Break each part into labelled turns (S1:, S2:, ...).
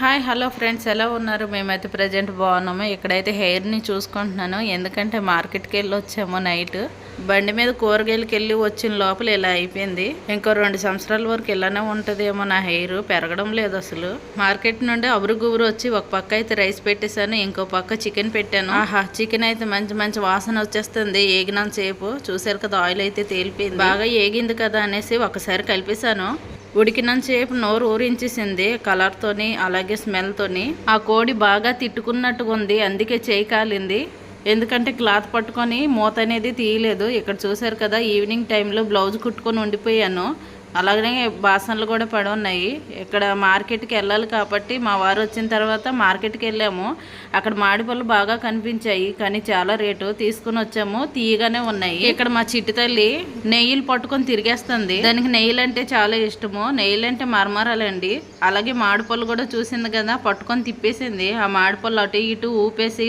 S1: Hi hello friends ఎలా ఉన్నారు? మేమైతే ప్రజెంట్ బాగున్నాము. ఇక్కడైతే హెయిర్ని చూసుకుంటున్నాను. ఎందుకంటే మార్కెట్కి వెళ్ళి వచ్చాము నైట్ బండి మీద కూరగాయలకి వెళ్ళి వచ్చిన లోపల ఇలా అయిపోయింది. ఇంకో రెండు సంవత్సరాల వరకు ఇలానే ఉంటుందేమో నా హెయిర్ పెరగడం లేదు అసలు. మార్కెట్ నుండి అబురు గుబురు వచ్చి ఒక పక్క అయితే రైస్ పెట్టేశాను. ఇంకో పక్క చికెన్ పెట్టాను. ఆహా చికెన్ అయితే మంచి మంచి వాసన వచ్చేస్తుంది. ఏగినంత సేపు చూసారు కదా ఆయిల్ అయితే తేలిపోయింది. బాగా ఏగింది కదా అనేసి ఒకసారి కలిపేశాను. ఉడికినంతసేపు నోరు ఊరించేసింది కలర్తోని అలాగే స్మెల్తోని. ఆ కోడి బాగా తిట్టుకున్నట్టుగా ఉంది అందుకే చేయి కాలింది. ఎందుకంటే క్లాత్ పట్టుకొని మూత అనేది తీయలేదు. ఇక్కడ చూసారు కదా ఈవినింగ్ టైంలో బ్లౌజ్ కుట్టుకొని ఉండిపోయాను. అలాగనే బాసనలు కూడా పడి ఉన్నాయి ఇక్కడ మార్కెట్కి వెళ్ళాలి కాబట్టి మా వారు వచ్చిన తర్వాత మార్కెట్కి వెళ్ళాము. అక్కడ మాడిపళ్ళు బాగా కనిపించాయి. కానీ చాలా రేటు తీసుకుని వచ్చాము. తీయగానే ఉన్నాయి. ఇక్కడ మా చిట్టి తల్లి నెయ్యిలు పట్టుకొని తిరిగేస్తుంది. దానికి నెయ్యిలు అంటే చాలా ఇష్టము. నెయ్యిలు అంటే మరమరాలండి. అలాగే మాడిపళ్ళు కూడా చూసింది కదా పట్టుకొని తిప్పేసింది. ఆ మాడిపళ్ళు అటు ఇటు ఊపేసి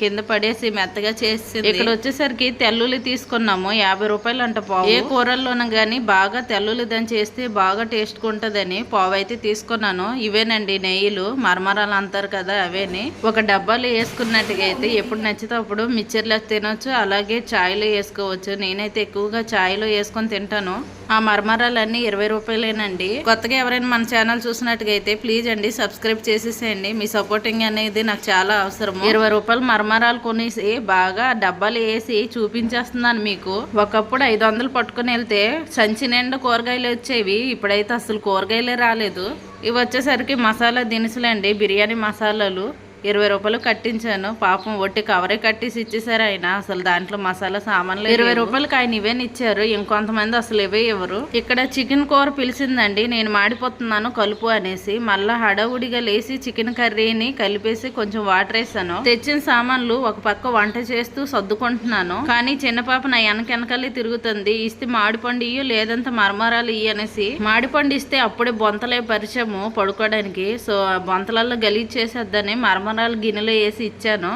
S1: కింద పడేసి మెత్తగా చేసింది. ఇక్కడ వచ్చేసరికి తెల్లుల్లి తీసుకున్నాము. యాభై రూపాయలు అంట పావు. ఏ కూరల్లోనూ కానీ బాగా తెల్లుల్లి చేస్తే బాగా టేస్ట్ ఉంటుందని పావు అయితే తీసుకున్నాను. ఇవేనండి నెయ్యిలు మరమరాలు అంటారు కదా అవేని. ఒక డబ్బాలో వేసుకున్నట్టుగా అయితే ఎప్పుడు నచ్చితే అప్పుడు మిక్చర్లో తినొచ్చు అలాగే చాయ్లో వేసుకోవచ్చు. నేనైతే ఎక్కువగా చాయ్లో వేసుకొని తింటాను. ఆ మరమరాలన్నీ ఇరవై రూపాయలేనండి. కొత్తగా ఎవరైనా మన ఛానల్ చూసినట్టుగా అయితే ప్లీజ్ అండి సబ్స్క్రైబ్ చేసేసేయండి. మీ సపోర్టింగ్ అనేది నాకు చాలా అవసరం ఇరవై రూపాయలు మరమరాలు కొనేసి బాగా డబ్బాలు వేసి చూపించేస్తున్నాను మీకు. ఒకప్పుడు ఐదు వందలు పట్టుకుని వెళ్తే సంచి నిండా కూరగాయలు వచ్చేవి ఇప్పుడైతే అసలు కూరగాయలే రాలేదు. ఇవి వచ్చేసరికి మసాలా దినుసులండి బిర్యానీ మసాలాలు. ఇరవై రూపాయలు కట్టించాను. పాపం ఒట్టి కవరే కట్టేసి ఇచ్చేసారు ఆయన. అసలు దాంట్లో మసాలా సామాన్లు ఇరవై రూపాయలకి ఆయన ఇవేని ఇచ్చారు. ఇంకొంతమంది అసలు ఇవే ఇవ్వరు. ఇక్కడ చికెన్ కూర పిలిచిందండి. నేను మాడిపోతున్నాను కలుపు అనేసి. మళ్ళా హడావుడిగా లేసి చికెన్ కర్రీని కలిపేసి కొంచెం వాటర్ వేసాను. తెచ్చిన సామాన్లు ఒక పక్క వంట చేస్తూ సర్దుకుంటున్నాను. కానీ చిన్న పాప నా వెనక వెనకాలే తిరుగుతుంది. ఇస్తే మాడిపండు ఇయ్యు లేదంటే మరమరాలు ఇయ్యి అనేసి. మాడిపండు ఇస్తే అప్పుడే బొంతలే పరిచయము పడుకోవడానికి. సో ఆ బొంతలలో గలీజ్ చేసేద్దని మరమరాలు గిన్నెలో వేసి ఇచ్చాను.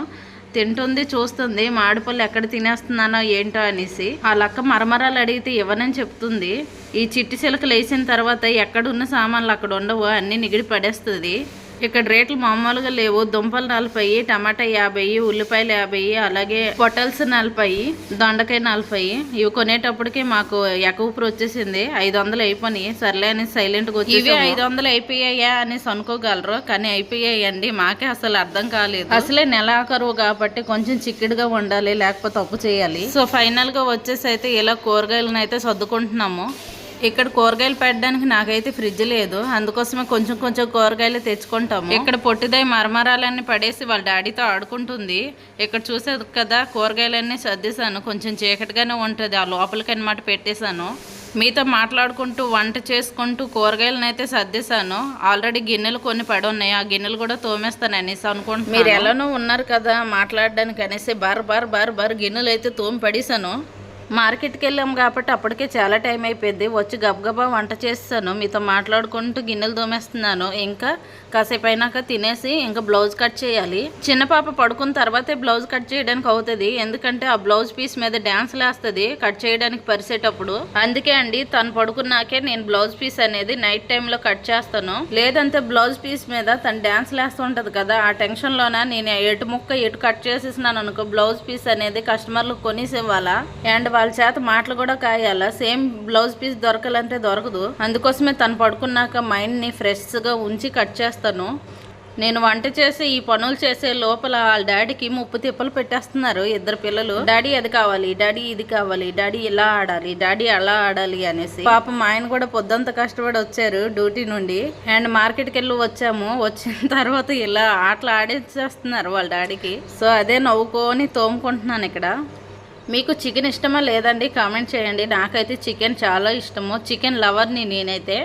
S1: తింటుంది చూస్తుంది మామిడిపళ్ళు ఎక్కడ తినేస్తున్నానో ఏంటో అనేసి. ఆ లక్క మరమరాలు అడిగితే ఇవ్వనని చెప్తుంది. ఈ చిట్టి చిలకలు వేసిన తర్వాత ఎక్కడున్న సామాన్లు అక్కడ ఉండవు అన్ని నిగిడి పడేస్తుంది. ఇక్కడ రేట్లు మామూలుగా లేవు. దుంపలు నలభై టమాటా యాభై ఉల్లిపాయలు యాభై అలాగే పొటల్స్ నలభై దొండకాయ నలభై. ఇవి కొనేటప్పటికి మాకు ఎకూపురు వచ్చేసింది. ఐదు వందలు అయిపోయి సర్లే అని సైలెంట్గా వచ్చి ఇవి ఐదు వందలు అయిపోయాయా అనేసి అనుకోగలరు కానీ అయిపోయాయండి. మాకే అసలు అర్థం కాలేదు. అసలే నెలాఖరు కాబట్టి కొంచెం చిక్కడిగా ఉండాలి లేకపోతే అప్పు చేయాలి. సో ఫైనల్గా వచ్చేసి అయితే ఇలా కూరగాయలను అయితే సర్దుకుంటున్నాము. ఇక్కడ కూరగాయలు పెట్టడానికి నాకైతే ఫ్రిడ్జ్ లేదు. అందుకోసమే కొంచెం కొంచెం కూరగాయలు తెచ్చుకుంటాము. ఇక్కడ పొట్టిదై మరమరాలన్నీ పడేసి వాళ్ళ డాడీతో ఆడుకుంటుంది. ఇక్కడ చూసేది కదా కూరగాయలన్నీ సర్దేశాను. కొంచెం చీకటిగానే ఉంటుంది. ఆ లోపలికి అనమాట పెట్టేశాను. మీతో మాట్లాడుకుంటూ వంట చేసుకుంటూ కూరగాయలను అయితే సర్దేశాను. ఆల్రెడీ గిన్నెలు కొన్ని పడి ఉన్నాయి. ఆ గిన్నెలు కూడా తోమేస్తాను అనేసి అనుకుంటున్నాను. మీరు ఎలానో ఉన్నారు కదా మాట్లాడడానికి అనేసి బర్ బర్ బర్ బర్ గిన్నెలు అయితే తోమి పడేశాను. మార్కెట్కి వెళ్ళాం కాబట్టి అప్పటికే చాలా టైం అయిపోయింది. వచ్చి గబగబా వంట చేస్తాను. మీతో మాట్లాడుకుంటూ గిన్నెలు తోమేస్తున్నాను. ఇంకా కాసేపు అయినాక తినేసి ఇంకా బ్లౌజ్ కట్ చేయాలి. చిన్న పాప పడుకున్న తర్వాతే బ్లౌజ్ కట్ చేయడానికి అవుతుంది. ఎందుకంటే ఆ బ్లౌజ్ పీస్ మీద డ్యాన్స్ లేస్తుంది. కట్ చేయడానికి పరిసేటప్పుడు. అందుకే అండి తను పడుకున్నాకే నేను బ్లౌజ్ పీస్ అనేది నైట్ టైంలో కట్ చేస్తాను. లేదంటే బ్లౌజ్ పీస్ మీద తను డ్యాన్స్ లేస్తుంటది కదా ఆ టెన్షన్ లోన నేను ఎటు ముక్క ఎటు కట్ చేసేసినాను అనుకో బ్లౌజ్ పీస్ అనేది కస్టమర్లు కొనేసి ఇవ్వాలా? అండ్ వాళ్ళ చేత మాటలు కూడా కాయాలా? సేమ్ బ్లౌజ్ పీస్ దొరకాలంటే దొరకదు. అందుకోసమే తను పడుకున్నాక మైండ్ని ఫ్రెష్గా ఉంచి కట్ చేస్తాను. నేను వంట చేసి ఈ పనులు చేసే లోపల వాళ్ళ డాడీకి ముప్పు తిప్పలు పెట్టేస్తున్నారు ఇద్దరు పిల్లలు. డాడీ అది కావాలి. డాడీ ఇది కావాలి. డాడీ ఇలా ఆడాలి. డాడీ అలా ఆడాలి అనేసి. పాపం ఆయన కూడా పొద్దంతా కష్టపడి వచ్చారు డ్యూటీ నుండి. అండ్ మార్కెట్కి వెళ్ళి వచ్చాము. వచ్చిన తర్వాత ఇలా ఆటలు ఆడేసేస్తున్నారు వాళ్ళ డాడీకి. సో అదే నవ్వుకొని తోముకుంటున్నాను ఇక్కడ. మీకు చికెన్ ఇష్టమా లేదండి కామెంట్ చేయండి. నాకైతే చికెన్ చాలా ఇష్టము. చికెన్ లవర్ని నేనైతే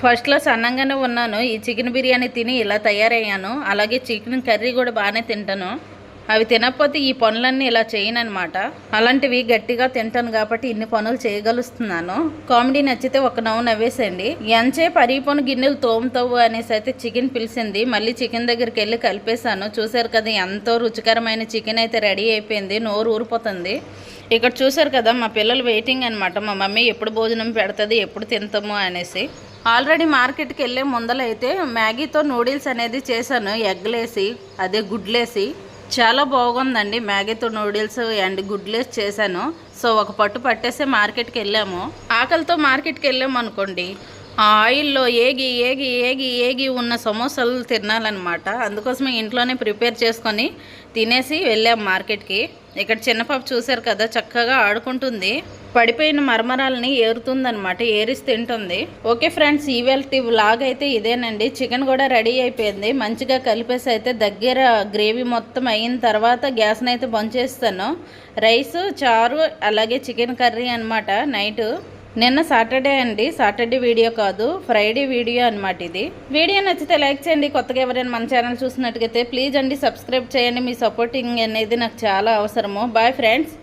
S1: ఫస్ట్లో సన్నంగానే ఉన్నాను. ఈ చికెన్ బిర్యానీ తిని ఇలా తయారయ్యాను. అలాగే చికెన్ కర్రీ కూడా బాగానే తింటాను. అవి తినకపోతే ఈ పనులన్నీ ఇలా చేయనమాట అలాంటివి గట్టిగా తింటాను కాబట్టి ఇన్ని పనులు చేయగలుస్తున్నాను. కామెడీ నచ్చితే ఒక నవ్వు నవ్వేసండి ఎంచేపు అరిగిపోని గిన్నెలు తోముతావు అనేసి అయితే చికెన్ పిలిచింది మళ్ళీ చికెన్ దగ్గరికి వెళ్ళి కలిపేశాను. చూసారు కదా ఎంతో రుచికరమైన చికెన్ అయితే రెడీ అయిపోయింది. నోరు ఊరిపోతుంది. ఇక్కడ చూసారు కదా మా పిల్లలు వెయిటింగ్ అనమాట మా మమ్మీ ఎప్పుడు భోజనం పెడుతుంది ఎప్పుడు తింటాము అనేసి. ఆల్రెడీ మార్కెట్కి వెళ్ళే ముందలైతే మ్యాగీతో నూడిల్స్ అనేది చేశాను. ఎగ్లేసి అదే గుడ్లేసి. చాలా బాగుందండి. మ్యాగీతో నూడిల్స్ అండ్ గుడ్లెస్ చేశాను. సో ఒక పట్టు పట్టేస్తే మార్కెట్కి వెళ్ళాము. ఆకలితో మార్కెట్కి వెళ్ళాము అనుకోండి ఆ ఆయిల్లో ఏగి ఏగి ఏగి ఏగి ఉన్న సమోసాలు తినాలన్నమాట అందుకోసమే ఇంట్లోనే ప్రిపేర్ చేసుకొని తినేసి వెళ్ళాం మార్కెట్కి. ఇక్కడ చిన్నపాప చూశారు కదా చక్కగా ఆడుకుంటుంది. పడిపోయిన మరమరాలని ఏరుతుందనమాట ఏరిసి తింటుంది. ఓకే ఫ్రెండ్స్ ఈవెల్టి లాగ్ అయితే ఇదేనండి. చికెన్ కూడా రెడీ అయిపోయింది. మంచిగా కలిపేసి అయితే దగ్గర గ్రేవీ మొత్తం అయిన తర్వాత గ్యాస్ని అయితే బంద్ చేస్తాను. రైస్ చారు అలాగే చికెన్ కర్రీ అనమాట నైట్. నిన్న సాటర్డే అండి. సాటర్డే వీడియో కాదు ఫ్రైడే వీడియో అనమాట ఇది. వీడియో నచ్చితే లైక్ చేయండి. కొత్తగా ఎవరైనా మన ఛానల్ చూసినట్టుగైతే ప్లీజ్ అండి సబ్స్క్రైబ్ చేయండి. మీ సపోర్టింగ్ అనేది నాకు చాలా అవసరము. Bye friends.